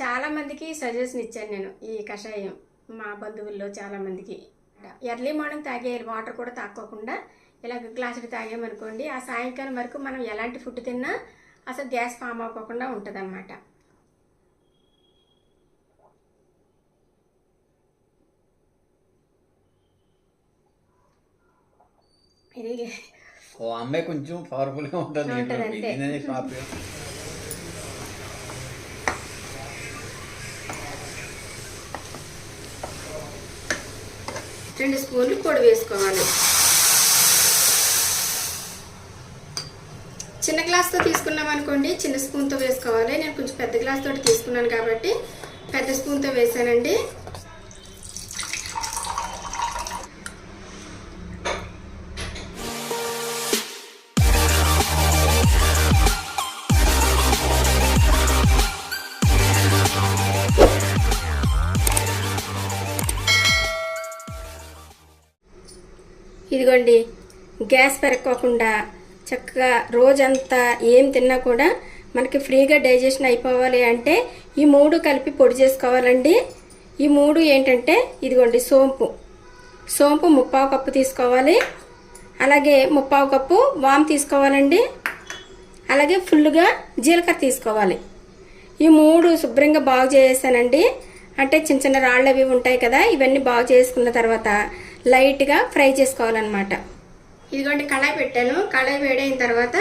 చాలా మందికి సజెషన్ ఇచ్చాను నేను ఈ కషాయం. మా బంధువుల్లో చాలా మందికి. ఎర్లీ మార్నింగ్ తాగే వాటర్ కూడా తాక్కోకుండా ఇలా గ్లాసులు తాగామనుకోండి ఆ సాయంకాలం వరకు మనం ఎలాంటి ఫుడ్ తిన్నా అసలు గ్యాస్ ఫామ్ అవ్వకుండా ఉంటుంది అన్నమాట ఇది ఓ అమ్మాయి కొంచెం పవర్ఫుల్గా ఉంటుంది ఉంటుంది అంతే. ఇదే షాప్ రెండు స్పూన్లు పొడి వేసుకోవాలి. చిన్న గ్లాస్తో తీసుకున్నాం అనుకోండి చిన్న స్పూన్తో వేసుకోవాలి. నేను కొంచెం పెద్ద గ్లాస్ తోటి తీసుకున్నాను కాబట్టి పెద్ద స్పూన్తో వేసానండి. ఇదిగోండి గ్యాస్ పెరక్కోకుండా చక్కగా రోజంతా ఏం తిన్నా కూడా మనకి ఫ్రీగా డైజెషన్ అయిపోవాలి అంటే ఈ మూడు కలిపి పొడి చేసుకోవాలండి. ఈ మూడు ఏంటంటే ఇదిగోండి సోంపు. సోంపు ముప్పావు కప్పు తీసుకోవాలి. అలాగే ముప్పావు కప్పు వామ్ తీసుకోవాలండి. అలాగే ఫుల్గా జీలకర్ర తీసుకోవాలి. ఈ మూడు శుభ్రంగా బాగు చేసేసానండి. అంటే చిన్న చిన్న రాళ్ళు అవి ఉంటాయి కదా ఇవన్నీ బాగు చేసుకున్న తర్వాత లైట్గా ఫ్రై చేసుకోవాలన్నమాట. ఇదిగోండి కళాయి పెట్టాను. కళాయి వేడైన తర్వాత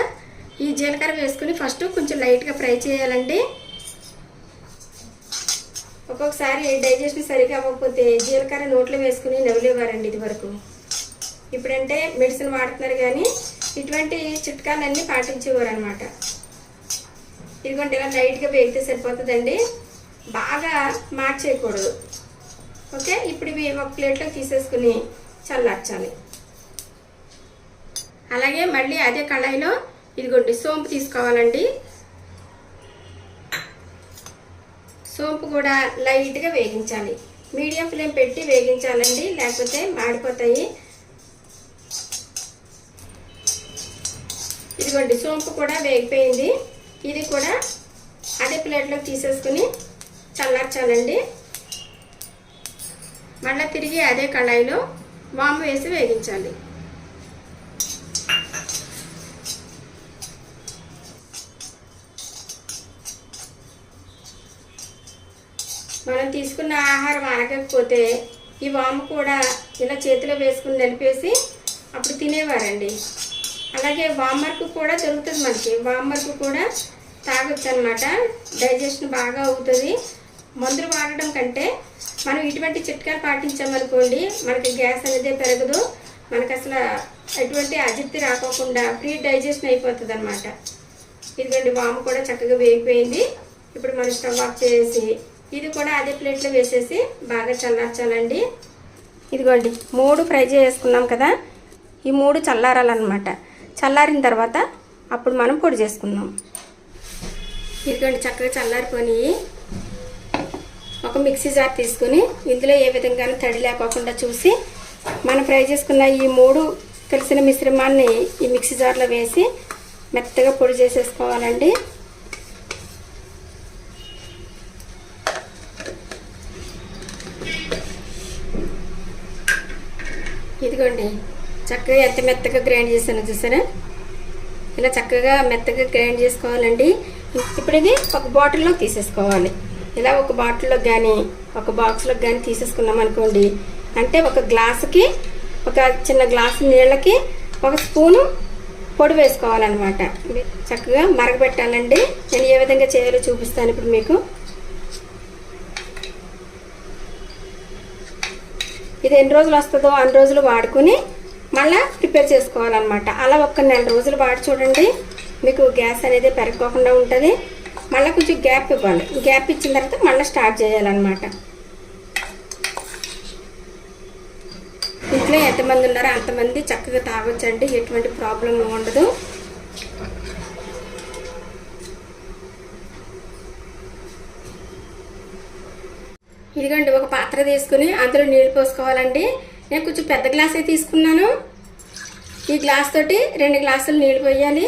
ఈ జీలకర్ర వేసుకుని ఫస్ట్ కొంచెం లైట్గా ఫ్రై చేయాలండి. ఒక్కొక్కసారి డైజెషన్ సరిగా అవ్వకపోతే జీలకర్ర నోట్లో వేసుకుని నవ్వులేవారండి ఇది వరకు ఇప్పుడంటే మెడిసిన్ వాడుతున్నారు కానీ ఇటువంటి చిట్కాలన్నీ పాటించేవారు అనమాట ఇదిగోండి ఇలా లైట్గా వేగితే సరిపోతుందండి. బాగా మార్చేయకూడదు. ఓకే? ఇప్పుడు ఇవి ఒక ప్లేట్లో తీసేసుకుని చల్లార్చాలి. అలాగే మళ్ళీ అదే కళాయిలో ఇదిగోండి సోంపు తీసుకోవాలండి. సోంపు కూడా లైట్గా వేగించాలి. మీడియం ఫ్లేమ్ పెట్టి వేగించాలండి లేకపోతే మాడిపోతాయి. ఇదిగోండి సోంపు కూడా వేగిపోయింది. ఇది కూడా అదే ప్లేట్లోకి తీసేసుకుని చల్లార్చాలండి. మళ్ళీ తిరిగి అదే కళాయిలో వాము వేసి వేగించాలి. మనం తీసుకున్న ఆహారం ఆగకపోతే ఈ వాము కూడా ఇలా చేతిలో వేసుకుని నలిపేసి అప్పుడు తినేవారండి. అలాగే వామర్కు కూడా దొరుకుతుంది మనకి. వామర్కు కూడా తాగొచ్చు అనమాట డైజెషన్ బాగా అవుతుంది. మందులు వాడడం కంటే మనం ఇటువంటి చిట్కాలు పాటించామనుకోండి మనకి గ్యాస్ అనేది పెరగదు. మనకు అసలు ఎటువంటి అజీర్తి రాకోకుండా ఫ్రీ డైజెషన్ అయిపోతుంది అనమాట ఇదిగోండి వాము కూడా చక్కగా వేగిపోయింది. ఇప్పుడు మనం స్టవ్ ఆఫ్ చేసి ఇది కూడా అదే ప్లేట్లో వేసేసి బాగా చల్లార్చాలండి. ఇదిగోండి మూడు ఫ్రై చేసుకున్నాం కదా ఈ మూడు చల్లారాలన్నమాట. చల్లారిన తర్వాత అప్పుడు మనం పొడి చేసుకుందాం. ఇదిగోండి చక్కగా చల్లారిపోయి ఒక మిక్సీ జార్ తీసుకుని ఇందులో ఏ విధంగానూ తడి లేకోకుండా చూసి మనం ఫ్రై చేసుకున్న ఈ మూడు కలిసిన మిశ్రమాన్ని ఈ మిక్సీ జార్లో వేసి మెత్తగా పొడి చేసేసుకోవాలండి. ఇదిగోండి చక్కగా ఎంత మెత్తగా గ్రైండ్ చేశాను చూసారా? ఇలా చక్కగా మెత్తగా గ్రైండ్ చేసుకోవాలండి. ఇప్పుడు ఇది ఒక బాటిల్లో తీసేసుకోవాలి. ఇలా ఒక బాటిల్లో కానీ ఒక బాక్స్లో కానీ తీసేసుకున్నాం అనుకోండి. అంటే ఒక గ్లాసుకి ఒక చిన్న గ్లాసు నీళ్ళకి ఒక స్పూను పొడి వేసుకోవాలన్నమాట. చక్కగా మరగబెట్టాలండి. నేను ఏ విధంగా చేయాలో చూపిస్తాను ఇప్పుడు మీకు. ఇది ఎన్ని రోజులు వస్తుందో అన్ని రోజులు వాడుకుని మళ్ళీ ప్రిపేర్ చేసుకోవాలన్నమాట. అలా ఒక్క నెల రోజులు వాడి చూడండి. మీకు గ్యాస్ అనేది పెరగకుండా ఉంటుంది. మళ్ళీ కొంచెం గ్యాప్ ఇవ్వాలి. గ్యాప్ ఇచ్చిన తర్వాత మళ్ళీ స్టార్ట్ చేయాలన్నమాట. ఇంట్లో ఎంతమంది ఉన్నారో అంతమంది చక్కగా తాగొచ్చండి. ఎటువంటి ప్రాబ్లం ఉండదు. ఇదిగోండి ఒక పాత్ర తీసుకుని అందులో నీళ్ళు పోసుకోవాలండి. నేను కొంచెం పెద్ద గ్లాసే తీసుకున్నాను. ఈ గ్లాస్ తోటి రెండు గ్లాసులు నీళ్ళు పోయాలి.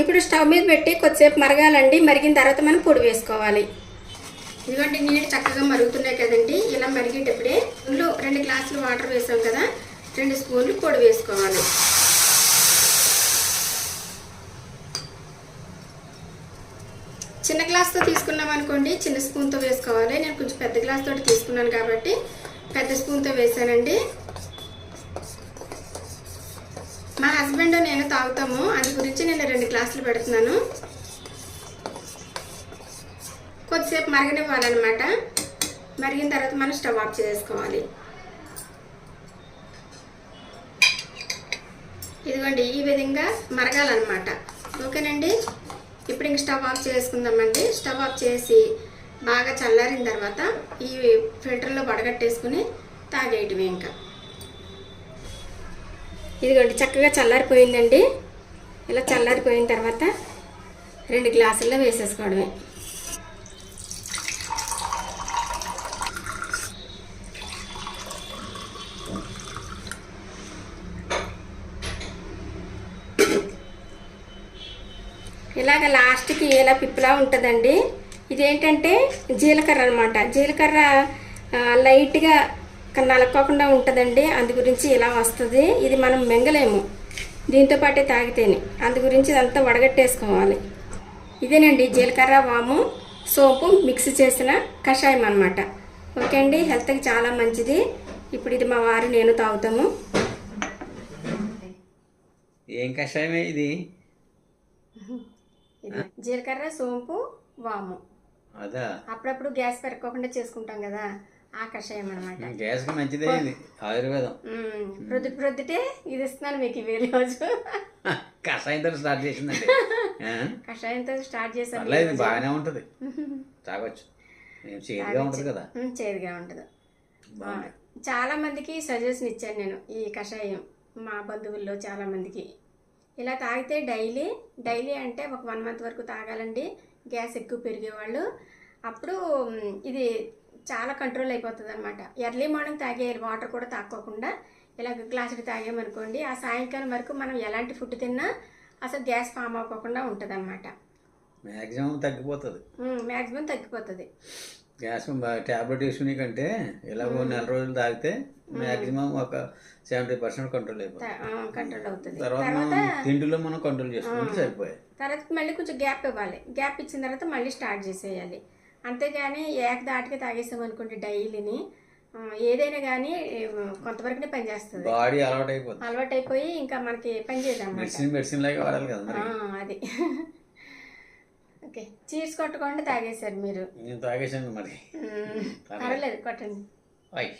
ఇప్పుడు స్టవ్ మీద పెట్టి కొద్దిసేపు మరగాలండి. మరిగిన తర్వాత మనం పొడి వేసుకోవాలి. ఇదిగోండి నీళ్ళు చక్కగా మరుగుతున్నాయి కదండి. ఇలా మరిగేటప్పుడే ఇందులో రెండు గ్లాసులు వాటర్ వేసాం కదా రెండు స్పూన్లు పొడి వేసుకోవాలి. చిన్న గ్లాస్తో తీసుకున్నాం అనుకోండి చిన్న స్పూన్తో వేసుకోవాలి. నేను కొంచెం పెద్ద గ్లాస్ తోటి తీసుకున్నాను కాబట్టి పెద్ద స్పూన్తో వేసానండి. మా హస్బెండ్ నేను తాగుతాము. అందు గురించి నేను రెండు గ్లాసులు పెడుతున్నాను. కొద్దిసేపు మరగనివ్వాలన్నమాట. మరిగిన తర్వాత మనం స్టవ్ ఆఫ్ చేసుకోవాలి ఇదిగోండి ఈ విధంగా మరగాలన్నమాట. ఓకేనండి? ఇప్పుడు ఇంక స్టవ్ ఆఫ్ చేసుకుందామండి. స్టవ్ ఆఫ్ చేసి బాగా చల్లారిన తర్వాత ఈ ఫిల్టర్లో వడగట్టేసుకుని తాగేయటమే ఇంకా. ఇదిగోండి చక్కగా చల్లారిపోయిందండి. ఇలా చల్లారిపోయిన తర్వాత రెండు గ్లాసుల్లో వేసేసుకోవడమే. ఇలాగ లాస్ట్కి ఇలా పిప్పులా ఉంటుందండి. ఇదేంటంటే జీలకర్ర అనమాట జీలకర్ర లైట్గా లైట్గా నలక్కోకుండా ఉంటుందండి. అందు గురించి ఇలా వస్తుంది. ఇది మనం మింగలేము. దీంతో పాటే తాగితేనే. అందు గురించి ఇదంతా వడగట్టేసుకోవాలి. ఇదేనండి జీలకర్ర వాము సోపు మిక్స్ చేసిన కషాయం అనమాట ఓకే అండి. హెల్త్కి చాలా మంచిది. ఇప్పుడు ఇది మా వారు నేను తాగుతాము. ఏం కషాయమే ఇది? ఇది జీలకర్ర సోంపు వాము. అదా? అప్పుడప్పుడు గ్యాస్ పెరగకుండా చేసుకుంటాం కదా. ఆ కషాయం అనమాట గ్యాస్కి మంచిదే ఇది ఆయుర్వేదం. ప్రొద్దుటి ప్రొద్దుటే ఇది ఇస్తున్నాను మీకు ఇవి రోజు. కషాయంతో స్టార్ట్ చేసిందండి? కషాయంతో స్టార్ట్ చేశాను. ఇది బాగానే ఉంటుంది. తాగొచ్చు. చేదుగా ఉంటుంది కదా. చేదుగా ఉంటుంది. చాలా మందికి సజెషన్ ఇచ్చాను నేను ఈ కషాయం మా బంధువుల్లో చాలా మందికి. ఇలా తాగితే డైలీ డైలీ అంటే ఒక వన్ మంత్ వరకు తాగాలండి. గ్యాస్ ఎక్కువ పెరిగేవాళ్ళు. అప్పుడు ఇది చాలా కంట్రోల్ అయిపోతుంది అనమాట ఎర్లీ మార్నింగ్ తాగేయాలి వాటర్ కూడా తాక్కోకుండా ఇలా గ్లాసులు తాగామనుకోండి ఆ సాయంకాలం వరకు మనం ఎలాంటి ఫుడ్ తిన్నా అసలు గ్యాస్ ఫామ్ అవ్వకుండా ఉంటుంది అనమాట మ్యాక్సిమం తగ్గిపోతుంది. మ్యాక్సిమం తగ్గిపోతుంది గ్యాస్ ట్యాబ్లెట్ వేసుకునే కంటే ఇలాగో నెల రోజులు తాగితే మ్యాక్సిమం ఒక సెవెంటీ పర్సెంట్ కంట్రోల్ అయిపోతుంది. కంట్రోల్ అవుతుంది. తర్వాత తిండిలో మనం కంట్రోల్ చేసుకుంటే సరిపోయాయి. తర్వాత మళ్ళీ కొంచెం గ్యాప్ ఇవ్వాలి. గ్యాప్ ఇచ్చిన తర్వాత మళ్ళీ స్టార్ట్ చేసేయాలి. అంతేగాని ఏక దాటికి తాగేసాం అనుకోండి డైలీని. ఏదైనా కానీ కొంతవరకునే పనిచేస్తుంది బాడీ అలవాటు అయిపోతుంది అలవాటు అయిపోయి ఇంకా మనకి పని చేయదన్నమాట మెడిసిన్ మెడిసిన్ లాగా వాడాలి కదా అది. ఓకే. చీర్స్ కొట్టకుండా తాగేశారు మీరు. నేను తాగేసాను మరి. పర్వాలేదు కొట్టండి. అయ్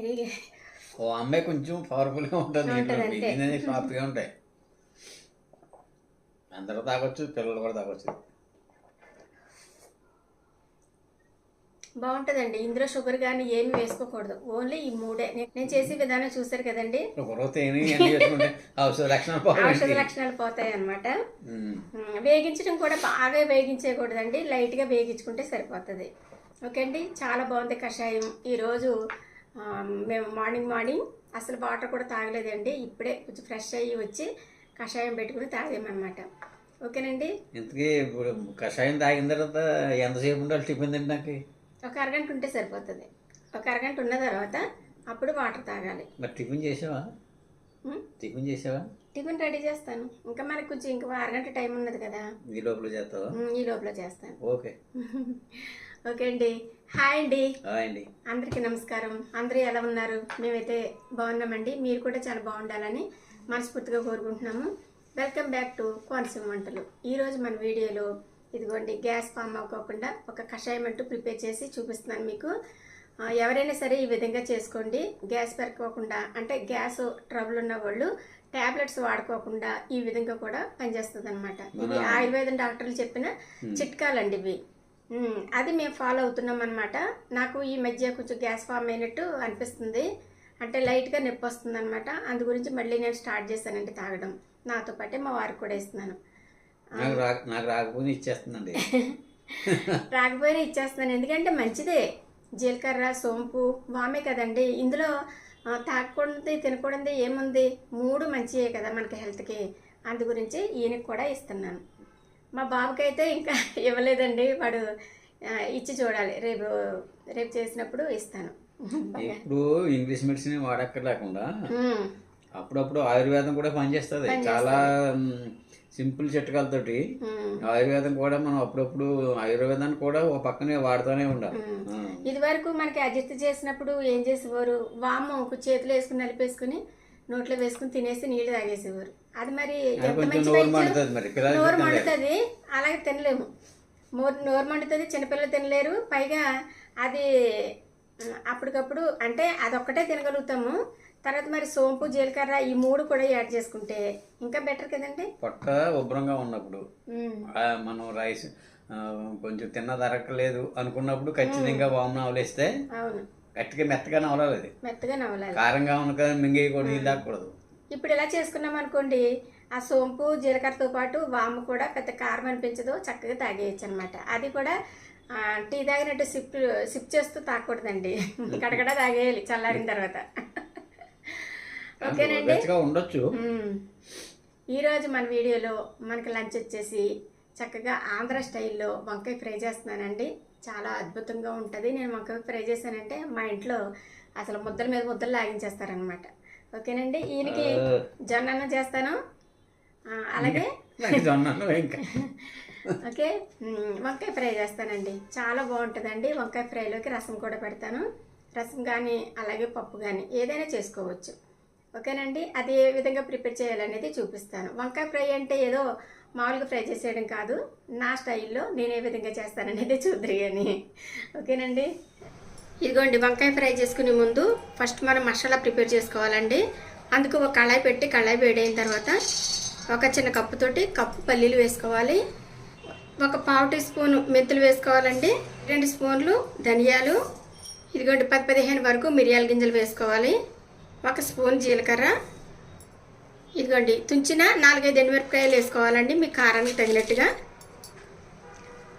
ఇది ఓ అమ్మాయి కొంచెం పవర్ఫుల్గా ఉంటుంది. మిగిలినవి సాఫ్ట్గా ఉంటాయి. అందరూ తాగొచ్చు పిల్లలు కూడా తాగొచ్చు. బాగుంటుందండి. ఇందులో షుగర్ కానీ ఏమి వేసుకోకూడదు. ఓన్లీ ఈ మూడే. నేను చేసే విధానం చూసారు కదండి? ఔషధ లక్షణాలు పోతాయి. ఉమ్, వేగించడం కూడా బాగా వేగించేయకూడదండి. లైట్గా వేగించుకుంటే సరిపోతుంది. ఓకే అండి చాలా బాగుంది కషాయం. ఈరోజు మేము మార్నింగ్ మార్నింగ్ అసలు వాటర్ కూడా తాగలేదండి. ఇప్పుడే కొంచెం ఫ్రెష్ అయ్యి వచ్చి కషాయం పెట్టుకుని తాగామన్నమాట. ఓకేనండి? ఇంతకీ ఇప్పుడు కషాయం తాగిన తర్వాత ఎంతసేపు ఉండాలి టిఫిన్ తినడానికి? ఒక అరగంట ఉంటే సరిపోతుంది. ఒక అరగంట ఉన్న తర్వాత అప్పుడు వాటర్ తాగాలి. మరి టిఫిన్ చేసావా? టిఫిన్ చేసావా? టిఫిన్ రెడీ చేస్తాను. ఇంకా మనకు కొంచెం ఇంకా అరగంట టైం ఉన్నది కదా. ఈ లోపల చేస్తావా? ఈ లోపల చేస్తాను. ఓకే. ఓకే అండి. హాయ్ అండి. హాయ్ అండి. అందరికీ నమస్కారం. అందరూ ఎలా ఉన్నారు? మేమైతే బాగున్నామండి. మీరు కూడా చాలా బాగుండాలని మనస్ఫూర్తిగా కోరుకుంటున్నాము. వెల్కమ్ బ్యాక్ టు కోనసీమ వంటలు. ఈరోజు మన వీడియోలో ఇదిగోండి గ్యాస్ ఫామ్ అవ్వకుండా ఒక కషాయం అంటూ ప్రిపేర్ చేసి చూపిస్తున్నాను మీకు. ఎవరైనా సరే ఈ విధంగా చేసుకోండి. గ్యాస్ పెరగకోకుండా అంటే గ్యాస్ ట్రబుల్ ఉన్న వాళ్ళు టాబ్లెట్స్ వాడుకోకుండా ఈ విధంగా కూడా పనిచేస్తుంది అనమాట ఇవి ఆయుర్వేదం డాక్టర్లు చెప్పిన చిట్కాలండి ఇవి. అది మేము ఫాలో అవుతున్నాం అనమాట నాకు ఈ మధ్య కొంచెం గ్యాస్ ఫామ్ అయినట్టు అనిపిస్తుంది. అంటే లైట్గా నొప్పి వస్తుంది అనమాట అందు గురించి మళ్ళీ నేను స్టార్ట్ చేశానండి తాగడం. నాతో పాటే మా వారికి కూడా ఇస్తున్నాను నాకు రా నాకు రాకపోతే ఇచ్చేస్తుందండి. రాకపోయినా ఇచ్చేస్తున్నాను. ఎందుకంటే మంచిదే. జీలకర్ర సోంపు వామే కదండి. ఇందులో తాగకూడదు తినకూడదు ఏముంది? మూడు మంచియే కదా మనకి హెల్త్కి. అందు గురించి ఈయనకి కూడా ఇస్తున్నాను. మా బాబుకి అయితే ఇంకా ఇవ్వలేదండి. వాడు ఇచ్చి చూడాలి. రేపు రేపు చేసినప్పుడు ఇస్తాను. ఇప్పుడు ఇంగ్లీష్ మెడిసిన్ వాడక్కర్లేకుండా అప్పుడప్పుడు ఆయుర్వేదం కూడా పనిచేస్తుంది. చాలా సింపుల్ చిట్కాలతోటి. ఆయుర్వేదం కూడా మనం అప్పుడప్పుడు ఆయుర్వేదాన్ని కూడా ఒక పక్కనే వాడుతూనే ఉండాలి. ఇది వరకు మనకి అజిత్ చేసినప్పుడు ఏం చేసేవారు? వాము ఒక చేతిలో వేసుకుని నలిపేసుకుని నోట్లో వేసుకుని తినేసి నీళ్ళు తాగేసేవారు. అది మరి ఎంత నోరు? మండుతుంది అలాగే తినలేము. నోరు మండుతుంది చిన్నపిల్లలు తినలేరు. పైగా అది అప్పటికప్పుడు అంటే అదొక్కటే తినగలుగుతాము. తర్వాత మరి సోంపు జీలకర్ర ఈ మూడు కూడా యాడ్ చేసుకుంటే ఇంకా బెటర్ కదండి? పొట్ట ఉబ్బరంగా ఉన్నప్పుడు. మనం రైస్ కొంచెం తిన్న దొరకలేదు అనుకున్నప్పుడు ఖచ్చితంగా వామన అవలేస్తే అవును. గట్టిగా మెత్తగా నవలాలి మెత్తగా నవలాలి. కారంగా ఉన్న మింగేయకూడదు ఇది తాగకూడదు. ఇప్పుడు ఇలా చేసుకున్నాం అనుకోండి ఆ సోంపు జీలకర్రతో పాటు వాము కూడా పెద్ద కారం అనిపించదు చక్కగా తాగేయచ్చు అనమాట అది కూడా టీ తాగినట్టు సిప్ సిప్ చేస్తూ తాగకూడదండి. కడగడ తాగేయాలి చల్లారిన తర్వాత. ఓకేనండి? ఉండొచ్చు. ఈరోజు మన వీడియోలో మనకి లంచ్ వచ్చేసి చక్కగా ఆంధ్ర స్టైల్లో వంకాయ ఫ్రై చేస్తున్నానండి. చాలా అద్భుతంగా ఉంటుంది. నేను వంకాయ ఫ్రై చేశానంటే మా ఇంట్లో అసలు ముద్దల మీద ముద్దలు లాగించేస్తారనమాట ఓకేనండి? ఈయనకి జొన్న చేస్తాను. అలాగే? ఇంకా. ఓకే. వంకాయ ఫ్రై చేస్తానండి. చాలా బాగుంటుందండి. వంకాయ ఫ్రైలోకి రసం కూడా పెడతాను. రసం కానీ అలాగే పప్పు కానీ ఏదైనా చేసుకోవచ్చు. ఓకేనండి? అది ఏ విధంగా ప్రిపేర్ చేయాలనేది చూపిస్తాను. వంకాయ ఫ్రై అంటే ఏదో మామూలుగా ఫ్రై చేసేయడం కాదు. నా స్టైల్లో నేను ఏ విధంగా చేస్తాననేది చూద్దరు అని ఓకేనండి? ఇదిగోండి వంకాయ ఫ్రై చేసుకునే ముందు ఫస్ట్ మనం మసాలా ప్రిపేర్ చేసుకోవాలండి. అందుకు ఒక కళాయి పెట్టి కళాయి వేడైన తర్వాత ఒక చిన్న కప్పుతోటి కప్పు పల్లీలు వేసుకోవాలి. ఒక పావు టీ స్పూన్ మెంతులు వేసుకోవాలండి. రెండు స్పూన్లు ధనియాలు. ఇదిగోండి పది పదిహేను వరకు మిరియాల గింజలు వేసుకోవాలి. ఒక స్పూన్ జీలకర్ర. ఇదిగోండి తుంచిన నాలుగైదు ఎండుమిరపకాయలు వేసుకోవాలండి మీ కారానికి తగినట్టుగా.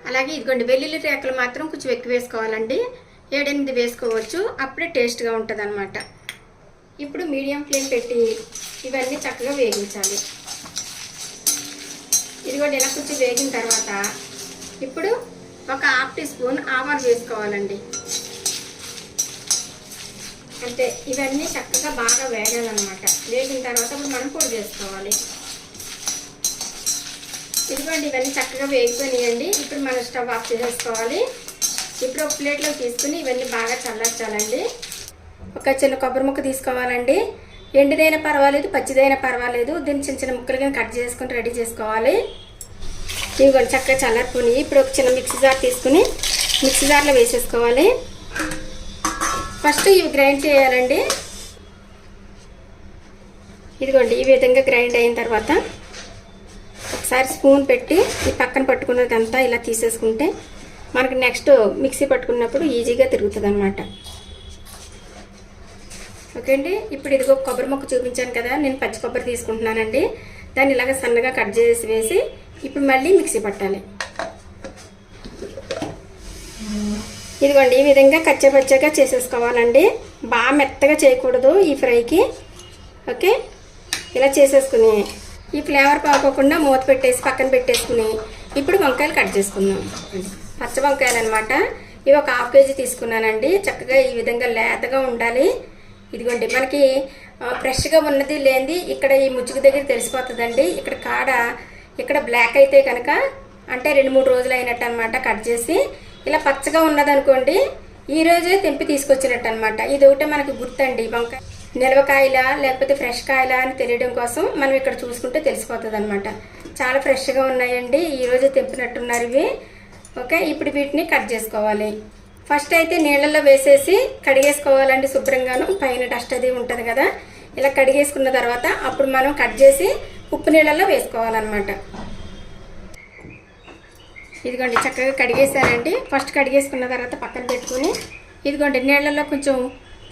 అలాగే ఇదిగోండి వెల్లుల్లి రేకలు మాత్రం కొంచెం ఎక్కువ వేసుకోవాలండి. ఏడెనిమిది వేసుకోవచ్చు. అప్పుడే టేస్ట్గా ఉంటుంది అనమాట ఇప్పుడు మీడియం ఫ్లేమ్ పెట్టి ఇవన్నీ చక్కగా వేగించాలి. ఇదిగోండి ఇలా కొంచెం వేగిన తర్వాత ఇప్పుడు ఒక హాఫ్ టీ స్పూన్ ఆవాలు వేసుకోవాలండి. అంతే ఇవన్నీ చక్కగా బాగా వేగాలన్నమాట. వేగిన తర్వాత ఇప్పుడు మనం పొడి చేసుకోవాలి. ఇదిగోండి ఇవన్నీ చక్కగా వేగిపోయినాయండి. ఇప్పుడు మనం స్టవ్ ఆఫ్ చేసేసుకోవాలి. ఇప్పుడు ఒక ప్లేట్లో తీసుకుని ఇవన్నీ బాగా చల్లార్చాలండి. ఒక చిన్న కొబ్బరి ముక్క తీసుకోవాలండి. ఎండిదైనా పర్వాలేదు పచ్చిదైనా పర్వాలేదు. దీన్ని చిన్న చిన్న ముక్కలు కానీ కట్ చేసుకుని రెడీ చేసుకోవాలి. ఇవి కూడా చక్కగా చల్లారిపోయి ఇప్పుడు ఒక చిన్న మిక్సీ జార్ తీసుకుని మిక్సీ జార్లో వేసేసుకోవాలి. ఫస్ట్ ఇవి గ్రైండ్ చేయాలండి. ఇదిగోండి ఈ విధంగా గ్రైండ్ అయిన తర్వాత ఒకసారి స్పూన్ పెట్టి ఈ పక్కన పట్టుకున్నదంతా ఇలా తీసేసుకుంటే మనకి నెక్స్ట్ మిక్సీ పట్టుకున్నప్పుడు ఈజీగా తిరుగుతుంది అనమాట ఓకే అండి? ఇప్పుడు ఇదిగో కొబ్బరి మొక్క చూపించాను కదా నేను పచ్చి కొబ్బరి తీసుకుంటున్నానండి. దాన్ని ఇలాగ సన్నగా కట్ చేసి వేసి ఇప్పుడు మళ్ళీ మిక్సీ పట్టాలి. ఇదిగోండి ఈ విధంగా కచ్చపచ్చగా చేసేసుకోవాలండి. బాగా మెత్తగా చేయకూడదు ఈ ఫ్రైకి. ఓకే ఇలా చేసేసుకుని ఈ ఫ్లేవర్ పాకోకుండా మూత పెట్టేసి పక్కన పెట్టేసుకుని ఇప్పుడు వంకాయలు కట్ చేసుకుందాం. పచ్చ వంకాయలు అనమాట ఇవి ఒక హాఫ్ కేజీ తీసుకున్నానండి. చక్కగా ఈ విధంగా లేతగా ఉండాలి. ఇదిగోండి మనకి ఫ్రెష్గా ఉన్నది లేనిది ఇక్కడ ఈ ముచ్చుకు దగ్గర తెలిసిపోతుందండి. ఇక్కడ కాడ ఇక్కడ బ్లాక్ అయితే కనుక అంటే రెండు మూడు రోజులు అయినట్టు అనమాట కట్ చేసి. ఇలా పచ్చగా ఉన్నదనుకోండి ఈ రోజే తెంపి తీసుకొచ్చినట్టు అనమాట ఇది ఒకటే మనకి గుర్తండి వంకాయ నిల్వకాయలా లేకపోతే ఫ్రెష్ కాయలా అని తెలియడం కోసం మనం ఇక్కడ చూసుకుంటే తెలిసిపోతుంది అనమాట చాలా ఫ్రెష్గా ఉన్నాయండి. ఈ రోజే తెంపినట్టున్నారు ఇవి. ఓకే? ఇప్పుడు వీటిని కట్ చేసుకోవాలి. ఫస్ట్ అయితే నీళ్ళల్లో వేసేసి కడిగేసుకోవాలండి శుభ్రంగాను. పైన డస్ట్ అది ఉంటుంది కదా. ఇలా కడిగేసుకున్న తర్వాత అప్పుడు మనం కట్ చేసి ఉప్పు నీళ్ళల్లో వేసుకోవాలన్నమాట. ఇదిగోండి చక్కగా కడిగేసానండి ఫస్ట్ కడిగేసుకున్న తర్వాత పక్కన పెట్టుకుని ఇదిగోండి నీళ్ళల్లో కొంచెం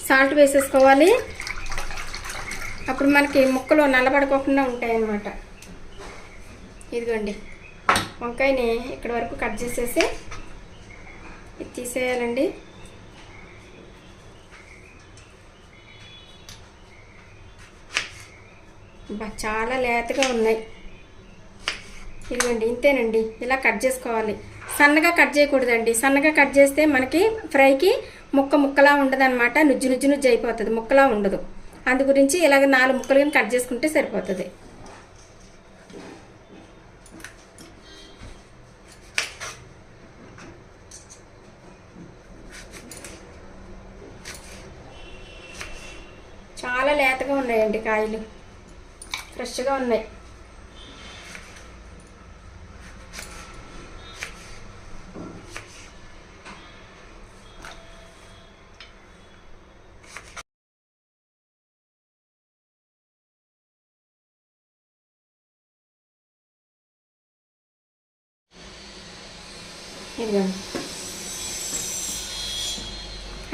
సాల్ట్ వేసేసుకోవాలి. అప్పుడు మనకి ముక్కలు నల్లబడుకోకుండా ఉంటాయన్నమాట. ఇదిగోండి. వంకాయని ఇక్కడ వరకు కట్ చేసేసి ఇది తీసేయాలండి. చాలా లేతగా ఉన్నాయి. ఇదిగోండి ఇంతేనండి. ఇలా కట్ చేసుకోవాలి. సన్నగా కట్ చేయకూడదండి. సన్నగా కట్ చేస్తే మనకి ఫ్రైకి ముక్క ముక్కలా ఉండదన్నమాట. నుజ్జు నుజ్జు నుజ్జు అయిపోతుంది. ముక్కలా ఉండదు. అందు గురించి ఇలాగ నాలుగు ముక్కలు కట్ చేసుకుంటే సరిపోతుంది. లేతగా ఉన్నాయండి కాయలు. ఫ్రెష్గా ఉన్నాయి.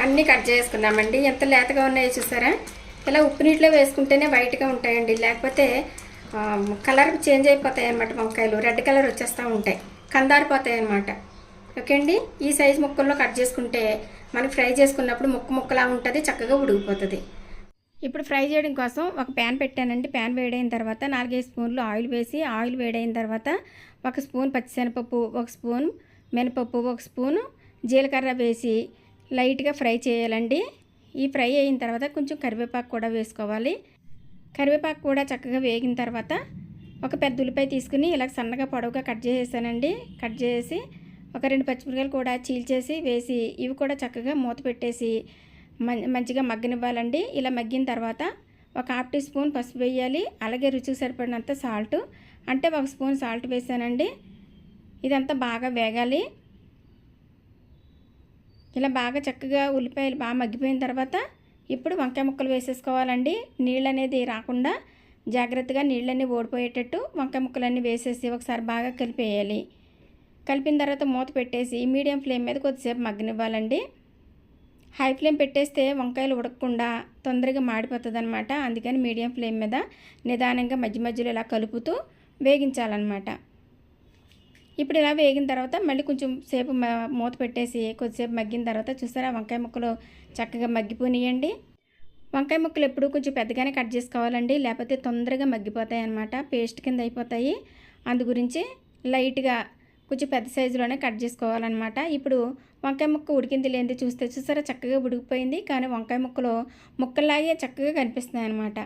అన్నీ కట్ చేసుకున్నామండి. ఎంత లేతగా ఉన్నాయో చూసారా? ఇలా ఉప్పు నీటిలో వేసుకుంటేనే వైట్గా ఉంటాయండి. లేకపోతే కలర్ చేంజ్ అయిపోతాయి అన్నమాట వంకాయలు. రెడ్ కలర్ వచ్చేస్తూ ఉంటాయి. కందారిపోతాయి అన్నమాట. ఓకే అండి? ఈ సైజ్ ముక్కల్లో కట్ చేసుకుంటే మనం ఫ్రై చేసుకున్నప్పుడు ముక్క ముక్కలా ఉంటుంది చక్కగా ఉడికిపోతుంది. ఇప్పుడు ఫ్రై చేయడం కోసం ఒక ప్యాన్ పెట్టానండి. ప్యాన్ వేడైన తర్వాత నాలుగైదు స్పూన్లు ఆయిల్ వేసి ఆయిల్ వేడైన తర్వాత ఒక స్పూన్ పచ్చిశనగపప్పు ఒక స్పూన్ మినపప్పు ఒక స్పూన్ జీలకర్ర వేసి లైట్గా ఫ్రై చేయాలండి. ఈ ఫ్రై అయిన తర్వాత కొంచెం కరివేపాకు కూడా వేసుకోవాలి. కరివేపాకు కూడా చక్కగా వేగిన తర్వాత ఒక పెద్ద ఉల్లిపాయ తీసుకుని ఇలా సన్నగా పొడవుగా కట్ చేసేసానండి. కట్ చేసి ఒక రెండు పచ్చిమిరకాయలు కూడా చీల్చేసి వేసి ఇవి కూడా చక్కగా మూత పెట్టేసి మంచిగా మగ్గనివ్వాలండి. ఇలా మగ్గిన తర్వాత ఒక హాఫ్ టీ స్పూన్ పసుపు వేయాలి. అలాగే రుచికి సరిపడినంత సాల్ట్. అంటే ఒక స్పూన్ సాల్ట్ వేసానండి. ఇదంతా బాగా వేగాలి. ఇలా బాగా చక్కగా ఉల్లిపాయలు బాగా మగ్గిపోయిన తర్వాత ఇప్పుడు వంకాయ ముక్కలు వేసేసుకోవాలండి. నీళ్ళు అనేది రాకుండా జాగ్రత్తగా నీళ్ళన్నీ ఓడిపోయేటట్టు వంకాయ ముక్కలన్నీ వేసేసి ఒకసారి బాగా కలిపేయాలి. కలిపిన తర్వాత మూత పెట్టేసి మీడియం ఫ్లేమ్ మీద కొద్దిసేపు మగ్గనివ్వాలండి. హై ఫ్లేమ్ పెట్టేస్తే వంకాయలు ఉడకకుండా తొందరగా మాడిపోతుంది అనమాట అందుకని మీడియం ఫ్లేమ్ మీద నిదానంగా మధ్య మధ్యలో ఇలా కలుపుతూ వేగించాలన్నమాట. ఇప్పుడు ఇలా వేగిన తర్వాత మళ్ళీ కొంచెం సేపు మూత పెట్టేసి కొద్దిసేపు మగ్గిన తర్వాత చూసారా వంకాయ ముక్కలు చక్కగా మగ్గిపోనియండి. వంకాయ ముక్కలు ఎప్పుడు కొంచెం పెద్దగానే కట్ చేసుకోవాలండి. లేకపోతే తొందరగా మగ్గిపోతాయి అన్నమాట పేస్ట్ కింద అయిపోతాయి. అందు గురించి లైట్గా కొంచెం పెద్ద సైజులోనే కట్ చేసుకోవాలన్నమాట. ఇప్పుడు వంకాయ ముక్క ఉడికింది లేనిది చూస్తే చూసారా చక్కగా ఉడికిపోయింది. కానీ వంకాయ ముక్కలు ముక్కల్లాగే చక్కగా కనిపిస్తున్నాయి అనమాట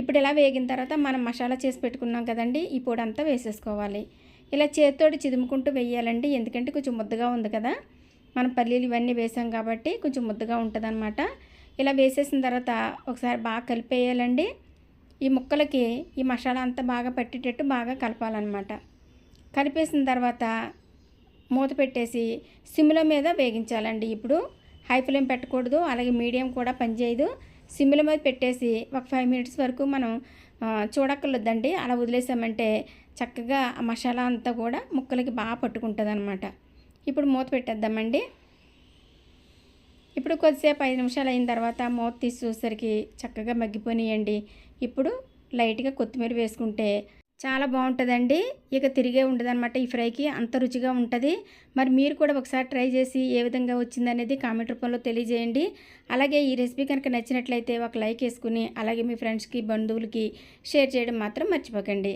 ఇప్పుడు ఇలా వేగిన తర్వాత మనం మసాలా చేసి పెట్టుకున్నాం కదండి. ఈ పొడి అంతా వేసేసుకోవాలి. ఇలా చేతితోటి చిదుముకుంటూ వేయాలండి. ఎందుకంటే కొంచెం ముద్దగా ఉంది కదా. మనం పల్లీలు ఇవన్నీ వేసాం కాబట్టి కొంచెం ముద్దగా ఉంటుంది ఇలా వేసేసిన తర్వాత ఒకసారి బాగా కలిపేయాలండి. ఈ ముక్కలకి ఈ మసాలా అంతా బాగా పట్టేటట్టు బాగా కలపాలన్నమాట. కలిపేసిన తర్వాత మూత పెట్టేసి సిమ్ల మీద వేగించాలండి. ఇప్పుడు హై ఫ్లేమ్ పెట్టకూడదు అలాగే మీడియం కూడా పనిచేయదు. సిమ్ల మీద పెట్టేసి ఒక ఫైవ్ మినిట్స్ వరకు మనం చూడక్కర్లేదండి. అలా వదిలేసామంటే చక్కగా ఆ మసాలా అంతా కూడా ముక్కలకి బాగా పట్టుకుంటుంది అనమాట ఇప్పుడు మూత పెట్టేద్దామండి. ఇప్పుడు కొద్దిసేపు ఐదు నిమిషాలు అయిన తర్వాత మూత తీసి చూసరికి చక్కగా మగ్గిపోనియండి. ఇప్పుడు లైట్గా కొత్తిమీర వేసుకుంటే చాలా బాగుంటుందండి. ఇక తిరిగే ఉండదన్నమాట ఈ ఫ్రైకి. అంత రుచిగా ఉంటుంది. మరి మీరు కూడా ఒకసారి ట్రై చేసి ఏ విధంగా వచ్చిందనేది కామెంట్ రూపంలో తెలియజేయండి. అలాగే ఈ రెసిపీ కనుక నచ్చినట్లయితే ఒక లైక్ వేసుకుని అలాగే మీ ఫ్రెండ్స్కి బంధువులకి షేర్ చేయడం మాత్రం మర్చిపోకండి.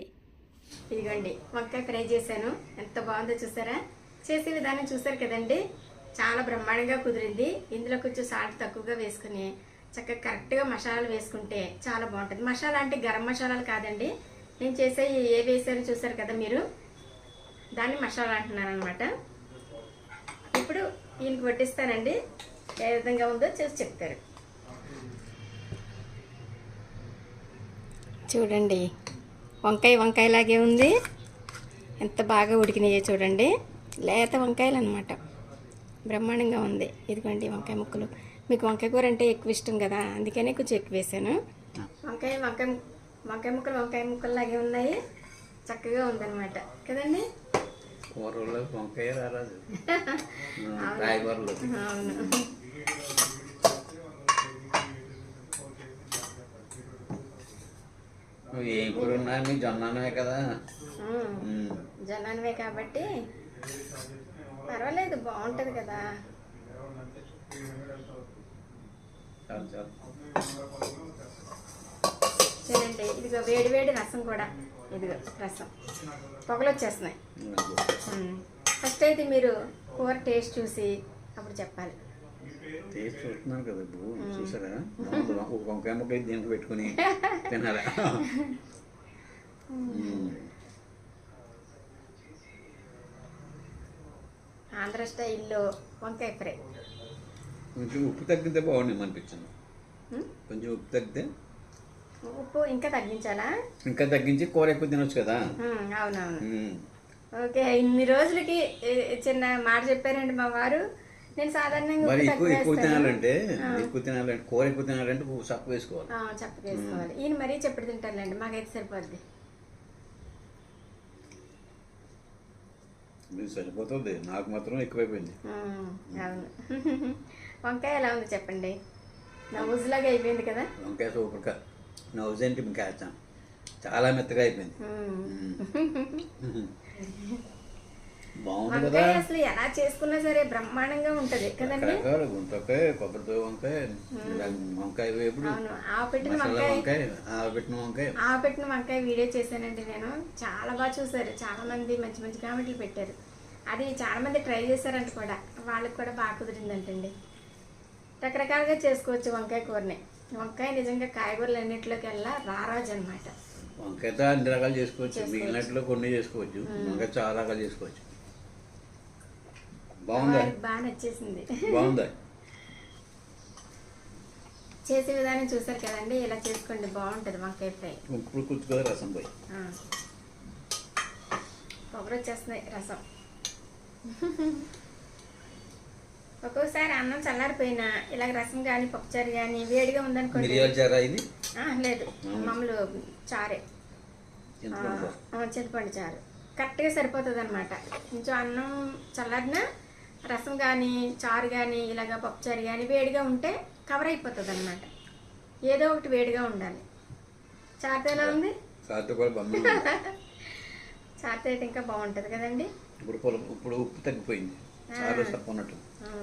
ఇదిగోండి వంకాయ ఫ్రై చేశాను. ఎంత బాగుందో చూసారా? చేసే విధానం చూసారు కదండి? చాలా బ్రహ్మాండంగా కుదిరింది. ఇందులో కొంచెం సాల్ట్ తక్కువగా వేసుకుని చక్కగా కరెక్ట్గా మసాలాలు వేసుకుంటే చాలా బాగుంటుంది. మసాలా అంటే గరం మసాలాలు కాదండి. నేను చేసే ఏ వేసారో చూసారు కదా మీరు? దాన్ని మసాలా అంటున్నాను అనమాట ఇప్పుడు ఈయనకి వడ్డిస్తానండి. ఏ విధంగా ఉందో చూసి చెప్తారు. చూడండి వంకాయ వంకాయలాగే ఉంది. ఎంత బాగా ఉడికినాయో చూడండి. లేత వంకాయలు అనమాట బ్రహ్మాండంగా ఉంది. ఇదిగోండి వంకాయ ముక్కలు. మీకు వంకాయ కూర అంటే ఎక్కువ ఇష్టం కదా అందుకనే కొంచెం ఎక్కువ వేసాను వంకాయ వంకాయ వంకాయ ముక్కలు వంకాయ ముక్కల్లాగే ఉన్నాయి. చక్కగా ఉందన్నమాట. కదండి? కూరలో వంకాయ రారాదు. అవును. ఏం కూర ఉన్నా మీ జొన్న అన్నమే కదా. జనానివే కాబట్టి పర్వాలేదు బాగుంటుంది కదా. చూడండి ఇదిగో వేడి వేడి రసం కూడా. ఇదిగో రసం. పొగలు వచ్చేస్తున్నాయి. ఫస్ట్ అయితే మీరు కూర టేస్ట్ చూసి అప్పుడు చెప్పాలి. టేస్ట్ చూస్తున్నాను కదా ఇప్పుడు చూసారా. ఒక వంకాయ ముక్క దీనికి పెట్టుకుని తినాలా. ఆంధ్ర స్టైల్లో వంకాయ ఫ్రై. కొంచెం ఉప్పు తగ్గితే బాగుంది అనిపించింది. కొంచెం ఉప్పు తగ్గితే? ఉప్పు ఇంకా తగ్గించాలా? ఇంకా తగ్గించి కూర ఎక్కువ తినొచ్చు కదా? అవునవును. ఓకే ఇన్ని రోజులకి చిన్న మాట చెప్పారండి మా వారు. నేను సాధారణంగా మరి ఎక్కువ ఎక్కువ. తినాలంటే ఎక్కువ తినాలంటే కూర ఎక్కువ తినాలంటే తక్కువ వేసుకోవాలి. వేసుకోవాలి. ఈయన మరీ చెప్పడు తింటారులేండి మాకైతే సరిపోద్ది. మీకు సరిపోతుంది. నాకు మాత్రం ఎక్కువైపోయింది. అవును. వంకాయ ఎలా ఉంది చెప్పండి? నవ్వుజులాగా అయిపోయింది కదా? వంకాయ సూపర్గా నవ్వు ఏంటి ఇంకా చాలా మెత్తగా అయిపోయింది. బాగుంది కదా. అసలు ఎలా చేసుకున్నా సరే బ్రహ్మాండంగా ఉంటది కదండి. రకరకాల గుంతకాయ కొబ్బరితో వంకాయ వంకాయ వేపుడు ఆ పెట్టిన వంకాయ వంకాయ ఆ పెట్టిన వంకాయ. ఆ పెట్టిన వంకాయ వీడియో చేశానండి నేను. చాలా బాగా చూసారు చాలా మంది మంచి మంచి కామెంట్లు పెట్టారు. అది చాలా మంది ట్రై చేశారంట కూడా. వాళ్ళకి కూడా బాగా కుదిరిందంటండి. రకరకాలుగా చేసుకోవచ్చు వంకాయ కూరని. వంకాయ నిజంగా కాయగూరలు అన్నింటిలోకి వెళ్ళా రారాజు అనమాట వంకాయతో అన్ని రకాలు చేసుకోవచ్చు. మిగిలినట్లో కొన్ని చేసుకోవచ్చు. వంకాయ చాలా రకాలు చేసుకోవచ్చు. బాగుందా? బాగా నచ్చేసింది. బాగుందా? చేసే విధానం చూసారు కదండి ఇలా చేసుకోండి బాగుంటుంది వంకాయ ఫ్రై. ఇప్పుడు కుచ్చుకోదా రసం పోయి. ఆ. పొగరు వచ్చేస్తున్నాయి రసం. ఒక్కోసారి అన్నం చల్లారిపోయినా ఇలాగ రసం కానీ పప్పుచారు కానీ వేడిగా ఉందనుకోండి. ఇది? లేదు మామూలు చారే. చింతపండు. చారు. కరెక్ట్గా సరిపోతుంది అనమాట కొంచెం అన్నం చల్లారినా రసం కానీ చారు కానీ ఇలాగ పప్పుచారు కానీ వేడిగా ఉంటే కవర్ అయిపోతుంది అనమాట ఏదో ఒకటి వేడిగా ఉండాలి. చారుతో ఎలా ఉంది? చారుతో అయితే ఇంకా బాగుంటుంది కదండి. ఇప్పుడు ఉప్పు తగ్గిపోయింది.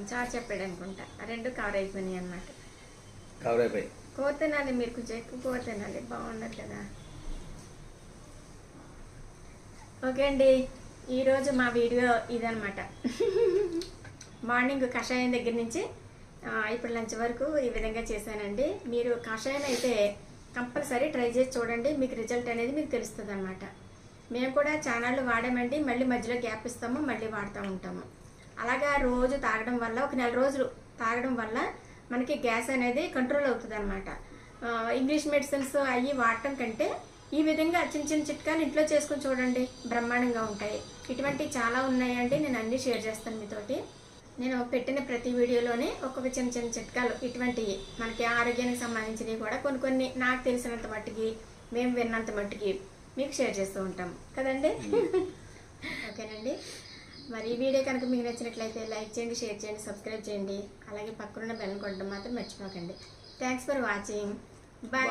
చారు చెప్పాడు అనుకుంటా. ఆ రెండు కవర్ అయిపోయినాయి అనమాట కవర్ అయిపోయి కూర తినాలి మీరు కొంచెం ఎక్కువ కూర తినాలి. బాగుండదు కదా. ఓకే అండి. ఈరోజు మా వీడియో ఇదనమాట మార్నింగ్ కషాయం దగ్గర నుంచి ఇప్పుడు లంచ్ వరకు ఈ విధంగా చేశానండి. మీరు కషాయం అయితే కంపల్సరీ ట్రై చేసి చూడండి. మీకు రిజల్ట్ అనేది మీకు తెలుస్తుంది అనమాట మేము కూడా ఛానళ్ళు వాడామండి. మళ్ళీ మధ్యలో గ్యాప్ ఇస్తాము మళ్ళీ వాడుతూ ఉంటాము. అలాగా రోజు తాగడం వల్ల ఒక నెల రోజులు తాగడం వల్ల మనకి గ్యాస్ అనేది కంట్రోల్ అవుతుంది అనమాట ఇంగ్లీష్ మెడిసిన్స్ అవి వాడటం కంటే ఈ విధంగా చిన్న చిన్న చిట్కాలు ఇంట్లో చేసుకొని చూడండి. బ్రహ్మాండంగా ఉంటాయి. ఇటువంటి చాలా ఉన్నాయండి. నేను అన్నీ షేర్ చేస్తాను మీతోటి. నేను పెట్టిన ప్రతి వీడియోలోనే ఒక్కొక్క చిన్న చిన్న చిట్కాలు ఇటువంటివి. మనకి ఆరోగ్యానికి సంబంధించినవి కూడా కొన్ని కొన్ని నాకు తెలిసినంత మట్టుకి మేము విన్నంత మట్టుకి మీకు షేర్ చేస్తూ ఉంటాం. కదండి? ఓకేనండి. మరి ఈ వీడియో కనుక మీకు నచ్చినట్లయితే లైక్ చేయండి షేర్ చేయండి సబ్స్క్రైబ్ చేయండి. అలాగే పక్కనున్న బెల్ కొట్టడం మాత్రం మర్చిపోకండి. Thanks for watching bye